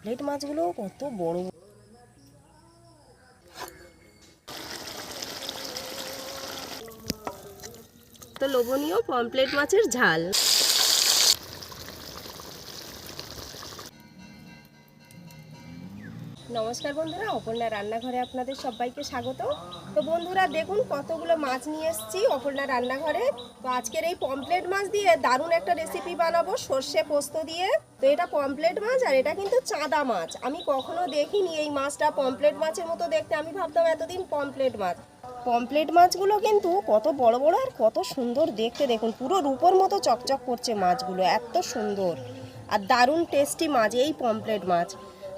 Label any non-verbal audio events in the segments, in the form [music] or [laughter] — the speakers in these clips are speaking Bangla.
পমপ্লেট মাছগুলো কত বড়। তো লোভনীয় পমপ্লেট মাছের ঝাল। নমস্কার বন্ধুরা, অপর্ণা রান্নাঘরে আপনাদের সবাইকে স্বাগত। তো বন্ধুরা, দেখুন কতগুলো মাছ নিয়ে এসেছি অপর্ণা রান্নাঘরে। তো আজকের এই পমপ্লেট মাছ দিয়ে দারুণ একটা রেসিপি বানাবো, সর্ষে পোস্ত দিয়ে। তো এটা পমপ্লেট মাছ আর এটা কিন্তু চাঁদা মাছ। আমি কখনো দেখিনি এই মাছটা পমপ্লেট মাছের মতো দেখতে। আমি ভাবতাম এতদিন পমপ্লেট মাছ। পমপ্লেট মাছগুলো কিন্তু কত বড় বড় আর কত সুন্দর দেখতে। দেখুন, পুরো রূপোর মতো চকচক করছে মাছগুলো, এত সুন্দর। আর দারুণ টেস্টি মাছ এই পমপ্লেট মাছ।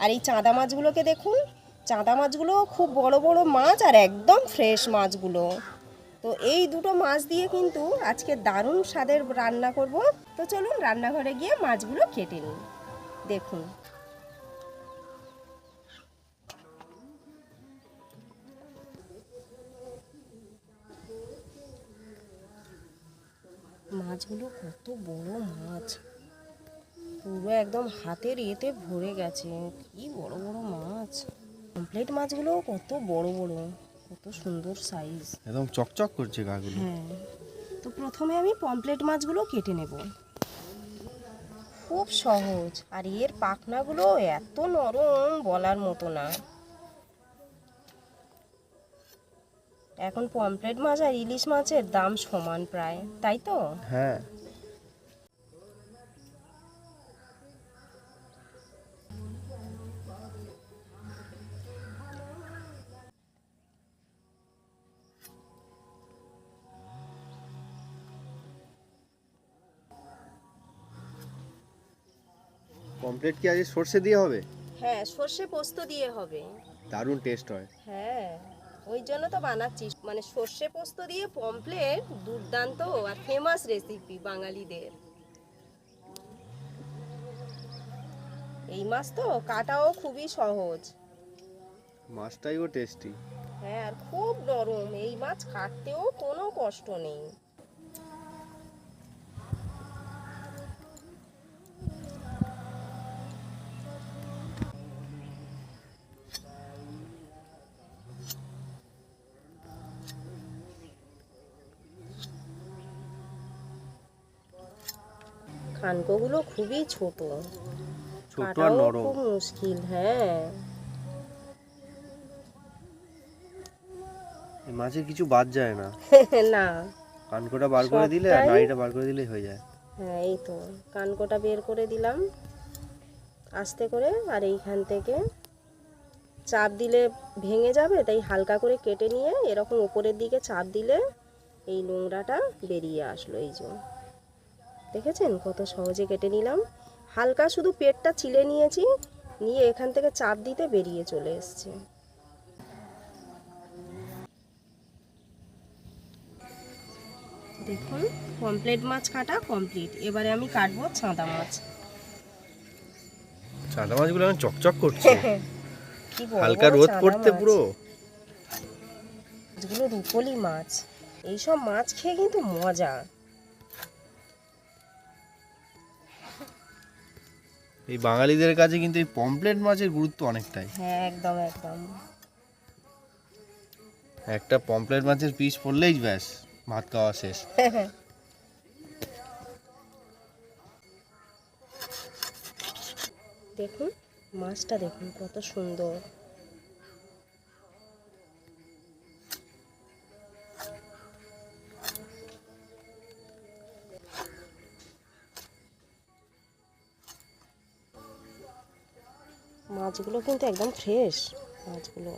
আর এই চাঁদা মাছগুলোকে দেখুন, চাঁদা মাছগুলো খুব বড় বড় মাছ আর একদম ফ্রেশ মাছগুলো। তো এই দুটো মাছ দিয়ে কিন্তু আজকে দারুণ স্বাদের রান্না করব। তো চলুন রান্নাঘরে গিয়ে মাছগুলো কেটে নিই। দেখুন। মাছগুলো কত বড় মাছ। পুরো একদম হাতের ইয়েতে ভরে গেছে। কি বড় বড় মাছ। কমপ্লিট মাছগুলো কত বড় বড় কত সুন্দর সাইজ একদম চকচক করছে গাগুলো। হ্যাঁ। তো প্রথমে আমি পমপ্লেট মাছগুলো কেটে নেব। খুব সহজ। আর এর পাখনাগুলো এত নরম বলার মতো না। এখন পমপ্লেট মাছ আর ইলিশ মাছের দাম সমান প্রায় তাই তো? হ্যাঁ। কমপ্লিট কি আজকে সর্ষে দিয়ে হবে? হ্যাঁ সর্ষে পোস্ত দিয়ে হবে। দারুণ টেস্ট হয়। হ্যাঁ ওই জন্য তো বানাচ্ছি। মানে সর্ষে পোস্ত দিয়ে পমপ্লেট দুর্দান্ত আর ফেমাস রেসিপি বাঙালিদের। এই মাছ তো কাটাও খুবই সহজ। মাছটাইও টেস্টি হ্যাঁ আর খুব নরম। এই মাছ কাটতেও কোনো কষ্ট নেই। খানকোগুলো খুবই ছোট। ছোট আর নরম খুব মুশকিল হ্যাঁ। এই মাছের কিছু বাদ যায় না। [laughs] না। কানকোটা বার করে দিলে আর নাড়িটা বার করে দিলেই হয়ে যায়। হ্যাঁ এই তো। কানকোটা বের করে দিলাম। আস্তে করে আর এইখান থেকে চাপ দিলে ভেঙে যাবে তাই হালকা করে কেটে নিয়ে এরকম উপরের দিকে চাপ দিলে এই নোংরাটা বেরিয়ে আসলো এই যে। দেখেছেন? কত সহজে কেটে নিলাম। হালকা শুধু পেটটা চিলে নিয়েছি নিয়ে এখান থেকে চাপ দিতে বেরিয়ে চলে এসছে। দেখুন কমপ্লিট মাছ কাটা কমপ্লিট এবারে আমি কাটবো চাঁদা মাছ। চাঁদা মাছগুলো এখন চকচক করছে। [laughs] হালকা রোদ পড়তে পুরো। মাছগুলো রুপলি মাছ। এইসব মাছ খেয়ে কিন্তু মজা। এই বাঙালিদের কাছে কিন্তু এই পমপ্লেট মাছের গুরুত্ব অনেকটাই। হ্যাঁ একদম একদম। একটা পমপ্লেট মাছের পিস পড়লেই ব্যাস ভাত খাওয়া শেষ। দেখুন মাছটা দেখুন কত সুন্দর। মাছগুলো কিন্তু একদম ফ্রেশ মাছগুলো।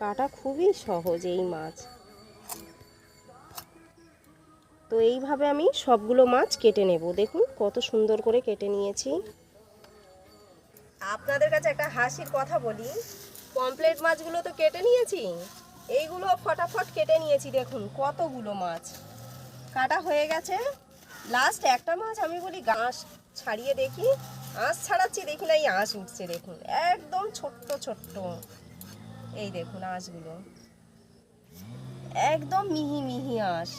কাটা খুবই সহজ এই মাছ। তো এইভাবে আমি সবগুলো মাছ কেটে নেব। দেখুন কত সুন্দর করে কেটে নিয়েছি। আপনাদের কাছে একটা হাসির কথা বলি। পমপ্লেট মাছগুলো তো কেটে নিয়েছি। এইগুলো ফটাফট কেটে নিয়েছি দেখুন, কতগুলো মাছ। কাটা হয়ে গেছে। লাস্ট একটা মাছ আমি বলি গাছ ছাড়িয়ে দেখি। আঁশ ছাড়াচ্ছি দেখি না, এই আঁশ উঠছে দেখুন। একদম ছোট্ট ছোট্ট। এই দেখুন আঁশগুলো। একদম মিহি মিহি আঁশ।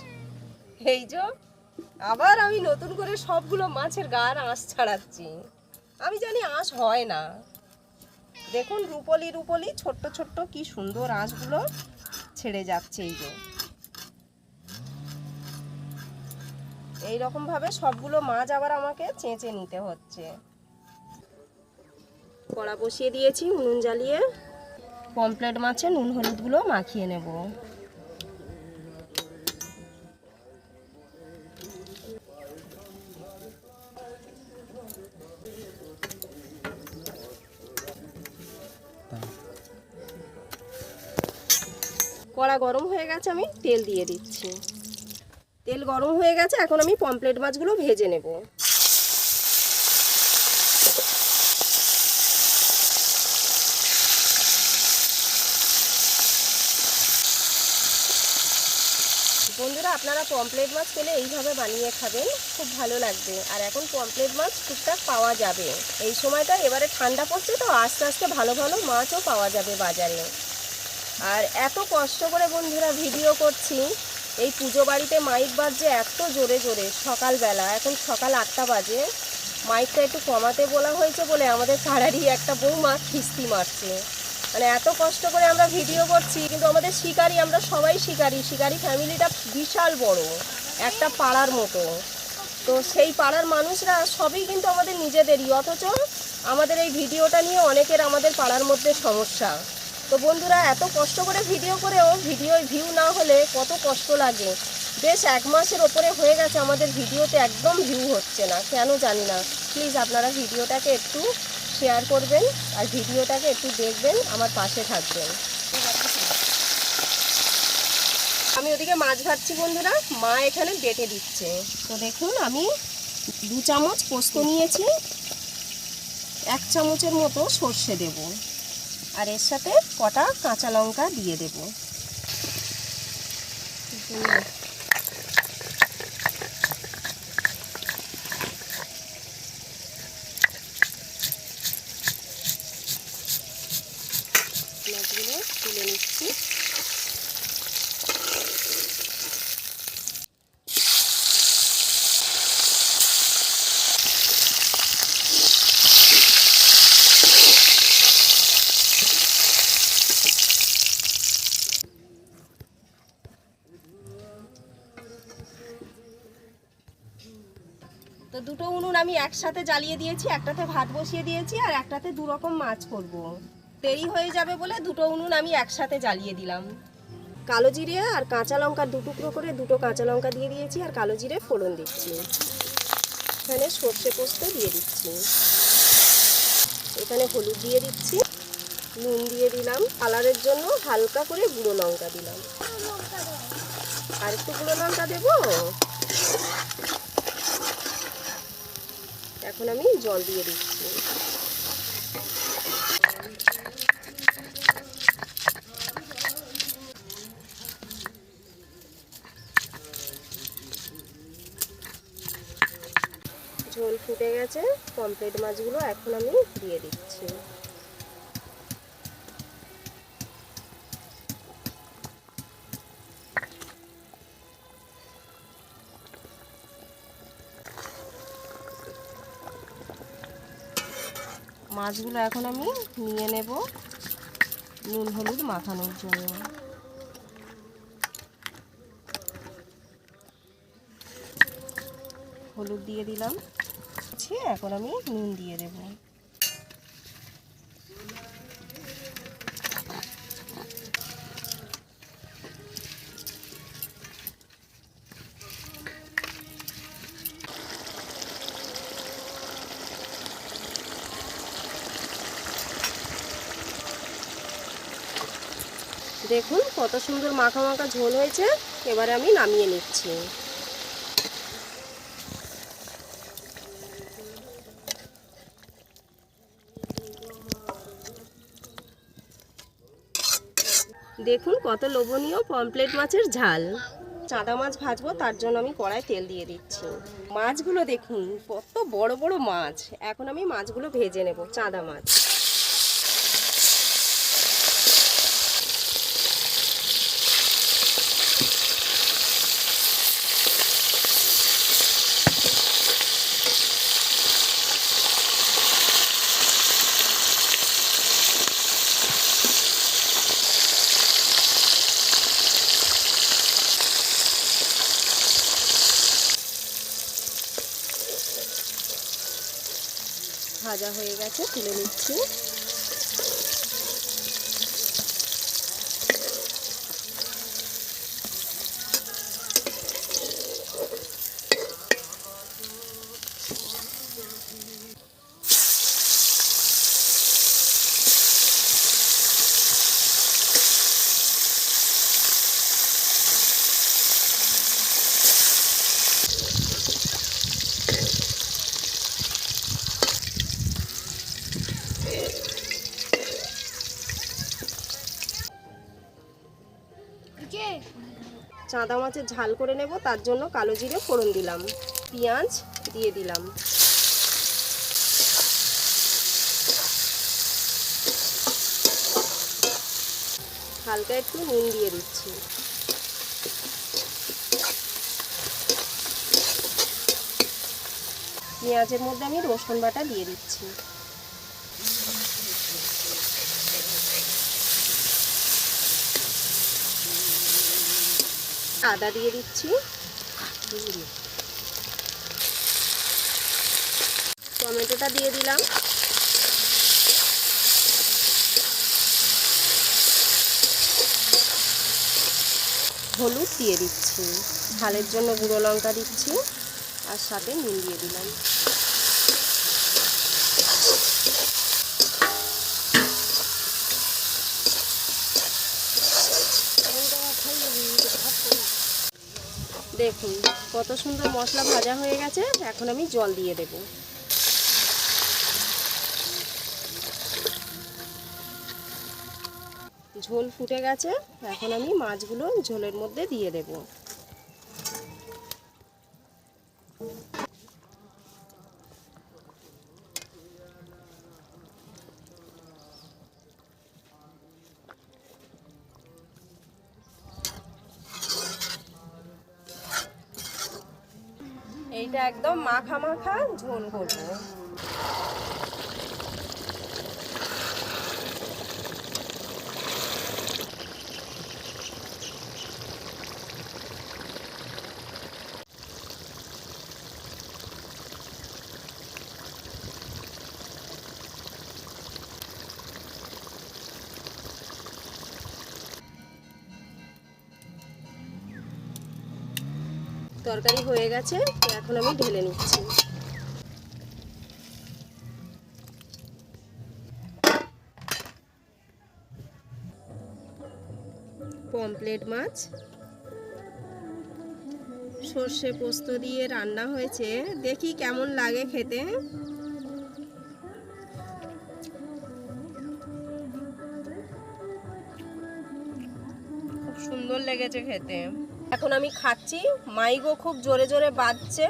এই যে, আবার আমি নতুন করে সবগুলো মাছের গার আঁশ ছাড়াচ্ছি। আমি জানি আঁশ হয় না। দেখুন রুপলি রুপলি, ছোট্ট ছোট্ট কি সুন্দর আঁশগুলো ছেড়ে যাচ্ছে এই যে। এই রকম ভাবে সবগুলো মাছ আবার আমাকে চেঁচে নিতে হচ্ছে। কড়া বসিয়ে দিয়েছি উনুন জ্বালিয়ে পমপ্লেট মাছে নুন হলুদগুলো মাখিয়ে নেব। কড়া গরম হয়ে গেছে, আমি তেল দিয়ে দিচ্ছি। তেল গরম হয়ে গেছে, এখন আমি পমপ্লেট মাছগুলো ভেজে নেব। বন্ধুরা, আপনারা পমপ্লেট মাছ পেলে এইভাবে বানিয়ে খাবেন, খুব ভালো লাগবে। আর এখন পমপ্লেট মাছ টুকটাক পাওয়া যাবে। এই সময়টা এবারে ঠান্ডা পড়ছে তো, আস্তে আস্তে ভালো ভালো মাছও পাওয়া যাবে বাজারে। আর এত কষ্ট করে বন্ধুরা ভিডিও করছি। এই পুজো বাড়িতে মাইক বাজছে এত জোরে জোরে, সকালবেলা, এখন সকাল আটটা বাজে। মাইকটা একটু কমাতে বলা হয়েছে বলে আমাদের পাড়ারই একটা বৌমা খিস্তি মারছে। মানে এত কষ্ট করে আমরা ভিডিও করছি, কিন্তু আমাদের শিকারি, আমরা সবাই শিকারি। শিকারি ফ্যামিলিটা বিশাল বড়, একটা পাড়ার মতো। তো সেই পাড়ার মানুষরা সবই কিন্তু আমাদের নিজেদেরই, অথচ আমাদের এই ভিডিওটা নিয়ে অনেকের আমাদের পাড়ার মধ্যে সমস্যা। তো বন্ধুরা, এত কষ্ট করে ভিডিও করেও ভিডিও ভিউ না হলে কত কষ্ট লাগে। বেশ এক মাসের ওপরে হয়ে গেছে, আমাদের ভিডিওতে একদম ভিউ হচ্ছে না। কেন জানি না। প্লিজ আপনারা ভিডিওটাকে একটু শেয়ার করবেন আর ভিডিওটাকে একটু দেখবেন, আমার পাশে থাকবেন। আমি ওদিকে মাছ ভাজছি বন্ধুরা, মা এখানে বেটে দিচ্ছে। তো দেখুন, আমি দু চামচ পোস্ত নিয়েছি, এক চামচের মতো সর্ষে দেব। আর এর সাথে কটা কাঁচা লঙ্কা দিয়ে দেব মাছগুলো তুলে নিচ্ছি তো দুটো উনুন আমি একসাথে জ্বালিয়ে দিয়েছি, একটাতে ভাত বসিয়ে দিয়েছি আর একটাতে দু রকম মাছ করব। দেরি হয়ে যাবে বলে দুটো উনুন আমি একসাথে জ্বালিয়ে দিলাম। কালো জিরে আর কাঁচা লঙ্কা দু টুকরো করে দুটো কাঁচা লঙ্কা দিয়ে দিয়েছি আর কালো জিরে ফোড়ন দিচ্ছি। এখানে সর্ষে পোস্ত দিয়ে দিচ্ছি। এখানে হলুদ দিয়ে দিচ্ছি। নুন দিয়ে দিলাম। কালারের জন্য হালকা করে গুঁড়ো লঙ্কা দিলাম। আর একটু গুঁড়ো লঙ্কা দেবো? এখন আমি জল দিয়ে দিচ্ছি। ঝোল ফুটে গেছে পমপ্লেট মাছগুলো এখন আমি দিয়ে দিচ্ছি। মাছগুলো এখন আমি নিয়ে নেব নুন, হলুদ মাখানোর জন্য। হলুদ দিয়ে দিলাম। এখন আমি নুন দিয়ে দেব। দেখুন, কত সুন্দর মাখা মাখা ঝোল হয়েছে। এবারে আমি নামিয়ে নিচ্ছি। দেখুন, কত লোভনীয় পমপ্লেট মাছের ঝাল। চাঁদা মাছ ভাজবো, তার জন্য আমি কড়ায় তেল দিয়ে দিচ্ছি। মাছগুলো দেখুন, কত বড় বড় মাছ। এখন আমি মাছগুলো ভেজে নেব, চাঁদা মাছ। ভাজা হয়ে গেছে তুলে নিচ্ছি। চাঁদা মাছের ঝাল করে নেব, তার জন্য কালো জিরে ফোড়ন দিলাম। পেঁয়াজ দিয়ে দিলাম। হালকা একটু নুন দিয়ে দিচ্ছি। পেঁয়াজের মধ্যে আমি রসুন বাটা দিয়ে দিচ্ছি। আদা দিয়ে দিচ্ছি। টমেটোটা দিয়ে দিলাম। হলুদ দিয়ে দিচ্ছি। ঝালের জন্য গুঁড়ো লঙ্কা দিচ্ছি। আর সাথে নুন দিয়ে দিলাম। দেখুন, কত সুন্দর মশলা ভাজা হয়ে গেছে, এখন আমি জল দিয়ে দেব। ঝোল ফুটে গেছে, এখন আমি মাছগুলো ঝোলের মধ্যে দিয়ে দেব। এইটা একদম মাখা মাখা ঝোল করব। তরকারি হয়ে গেছে, তো এখন আমি ঢেলে নিচ্ছি। পমপ্লেট মাছ, সর্ষে পোস্ত দিয়ে রান্না হয়েছে। দেখি কেমন লাগে খেতে। খুব সুন্দর লেগেছে খেতে। এখন আমি খাচ্ছি। মাইগো খুব জোরে জোরে বাজছে।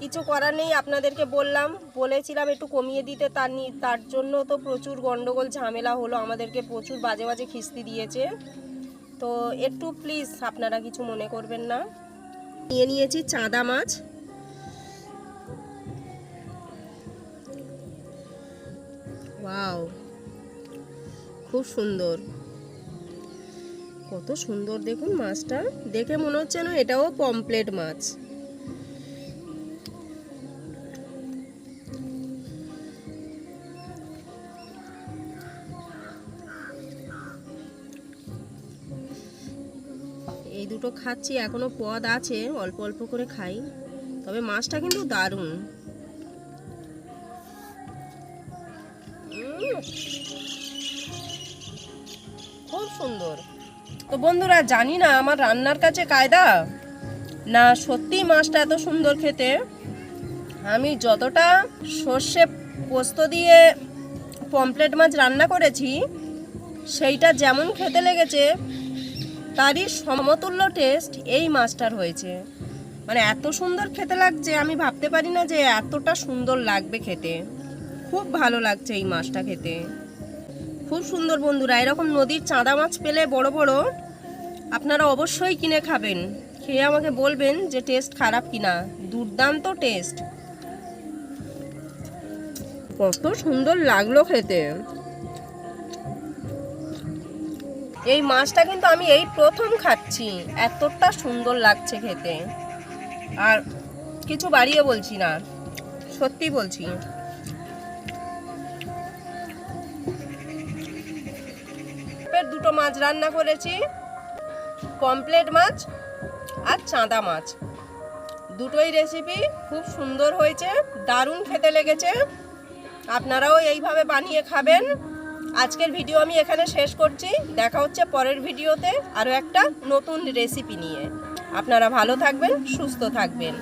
কিছু করার নেই, আপনাদেরকে বললাম। বলেছিলাম একটু কমিয়ে দিতে, তার তার জন্য তো প্রচুর গন্ডগোল, ঝামেলা হলো। আমাদেরকে প্রচুর বাজে বাজে খিস্তি দিয়েছে। তো একটু প্লিজ আপনারা কিছু মনে করবেন না। নিয়ে নিয়েছি চাঁদা মাছ। ওয়াও খুব সুন্দর। কত সুন্দর দেখুন মাছটা। দেখে মনে হচ্ছে না এটাও পমপ্লেট মাছ। এই দুটো খাচ্ছি, এখনও পদ আছে, অল্প অল্প করে খাই। তবে মাছটা কিন্তু দারুণ। খুব সুন্দর। তো বন্ধুরা, জানি না আমার রান্নার কাছে কায়দা? না সত্যি মাছটা এত সুন্দর খেতে? আমি যতটা সর্ষে পোস্ত দিয়ে পমপ্লেট মাছ রান্না করেছি, সেইটা যেমন খেতে লেগেছে, তারই সমতুল্য টেস্ট এই মাছটার হয়েছে। মানে এত সুন্দর খেতে লাগছে, আমি ভাবতে পারি না যে এতটা সুন্দর লাগবে খেতে। খুব ভালো লাগছে এই মাছটা খেতে। খুব সুন্দর বন্ধুরা, এরকম নদীর চাঁদা মাছ পেলে বড় বড়, আপনারা অবশ্যই কিনে খাবেন। খেয়ে আমাকে বলবেন যে টেস্ট খারাপ কিনা। দুর্দান্ত টেস্ট কত সুন্দর লাগল খেতে। এই মাছটা কিন্তু আমি এই প্রথম খাচ্ছি। এতটা সুন্দর লাগছে খেতে। আর কিছু বাড়িয়ে বলছি না, সত্যি বলছি। দুটো মাছ রান্না করেছি। পমপ্লেট মাছ আর চাঁদা মাছ। দুটোই রেসিপি খুব সুন্দর হয়েছে, দারুণ খেতে লেগেছে। আপনারাও এইভাবে বানিয়ে খাবেন। আজকের ভিডিও আমি এখানে শেষ করছি। দেখা হচ্ছে পরের ভিডিওতে আরও একটা নতুন রেসিপি নিয়ে। আপনারা ভালো থাকবেন, সুস্থ থাকবেন।